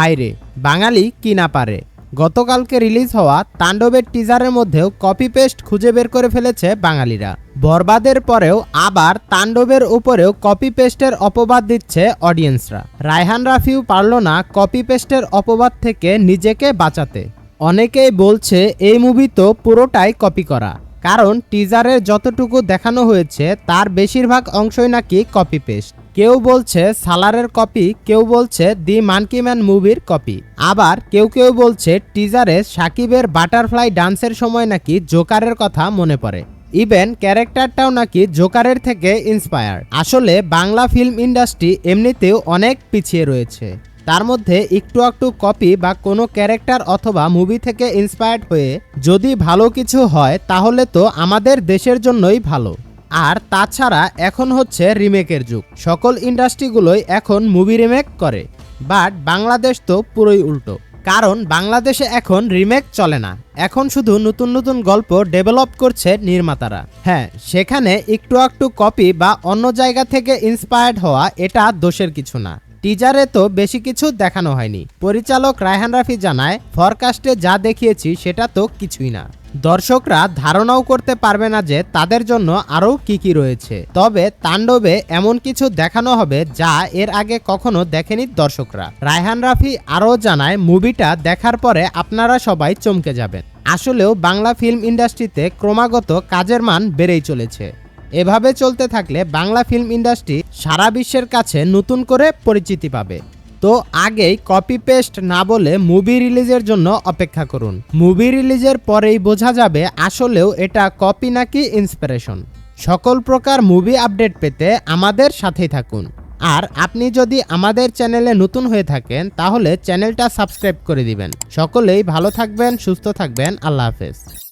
হাইরে বাঙালি কি না পারে? গতকালকে রিলিজ হওয়া তাণ্ডবের টিজারের মধ্যেও কপি পেস্ট খুঁজে বের করে ফেলেছে বাঙালিরা। বরবাদের পরেও আবার তাণ্ডবের উপরেও কপি পেস্টের অপবাদ দিচ্ছে অডিয়েন্সরা। রায়হান রাফিও পারল না কপি পেস্টের অপবাদ থেকে নিজেকে বাঁচাতে। অনেকেই বলছে, এই মুভি তো পুরোটাই কপি করা। কারণ টিজারের যতটুকু দেখানো হয়েছে, তার বেশিরভাগ অংশই নাকি কপি পেস্ট কেউ বলছে সালারের কপি, কেউ বলছে দি মানকি ম্যান মুভির কপি। আবার কেউ কেউ বলছে টিজারে সাকিবের বাটারফ্লাই ডান্সের সময় নাকি জোকারের কথা মনে পড়ে। ইভেন ক্যারেক্টারটাও নাকি জোকারের থেকে ইন্সপায়ার আসলে বাংলা ফিল্ম ইন্ডাস্ট্রি এমনিতেও অনেক পিছিয়ে রয়েছে। তার মধ্যে একটু একটু কপি বা কোনো ক্যারেক্টার অথবা মুভি থেকে ইন্সপায়ার্ড হয়ে যদি ভালো কিছু হয়, তাহলে তো আমাদের দেশের জন্যই ভালো। আর তাছাড়া এখন হচ্ছে রিমেকের যুগ। সকল ইন্ডাস্ট্রিগুলোই এখন মুভি রিমেক করে, বাট বাংলাদেশ তো পুরোই উল্টো। কারণ বাংলাদেশে এখন রিমেক চলে না। এখন শুধু নতুন নতুন গল্প ডেভেলপ করছে নির্মাতারা। হ্যাঁ সেখানে একটু একটু কপি বা অন্য জায়গা থেকে ইন্সপায়ার্ড হওয়া এটা দোষের কিছু না। টিজারে তো বেশি কিছু দেখানো হয়নি। পরিচালক রায়হান রাফি জানায়, ফরকাস্টে যা দেখিয়েছি সেটা তো কিছুই না। দর্শকরা ধারণাও করতে পারবে না যে তাদের জন্য আরও কি কি রয়েছে। তবে তাণ্ডবে এমন কিছু দেখানো হবে যা এর আগে কখনো দেখেনি দর্শকরা। রায়হান রাফি আরও জানায়, মুভিটা দেখার পরে আপনারা সবাই চমকে যাবেন। আসলেও বাংলা ফিল্ম ইন্ডাস্ট্রিতে ক্রমাগত কাজের মান বেড়েই চলেছে। এভাবে চলতে থাকলে বাংলা ফিল্ম ইন্ডাস্ট্রি সারা বিশ্বের কাছে নতুন করে পরিচিতি পাবে। তো আগেই কপি পেস্ট না বলে মুভি রিলিজের জন্য অপেক্ষা করুন। মুভি রিলিজের পরেই বোঝা যাবে আসলেও এটা কপি নাকি ইন্সপিরেশন সকল প্রকার মুভি আপডেট পেতে আমাদের সাথেই থাকুন। আর আপনি যদি আমাদের চ্যানেলে নতুন হয়ে থাকেন, তাহলে চ্যানেলটা সাবস্ক্রাইব করে দিবেন। সকলেই ভালো থাকবেন, সুস্থ থাকবেন। আল্লাহ হাফেজ।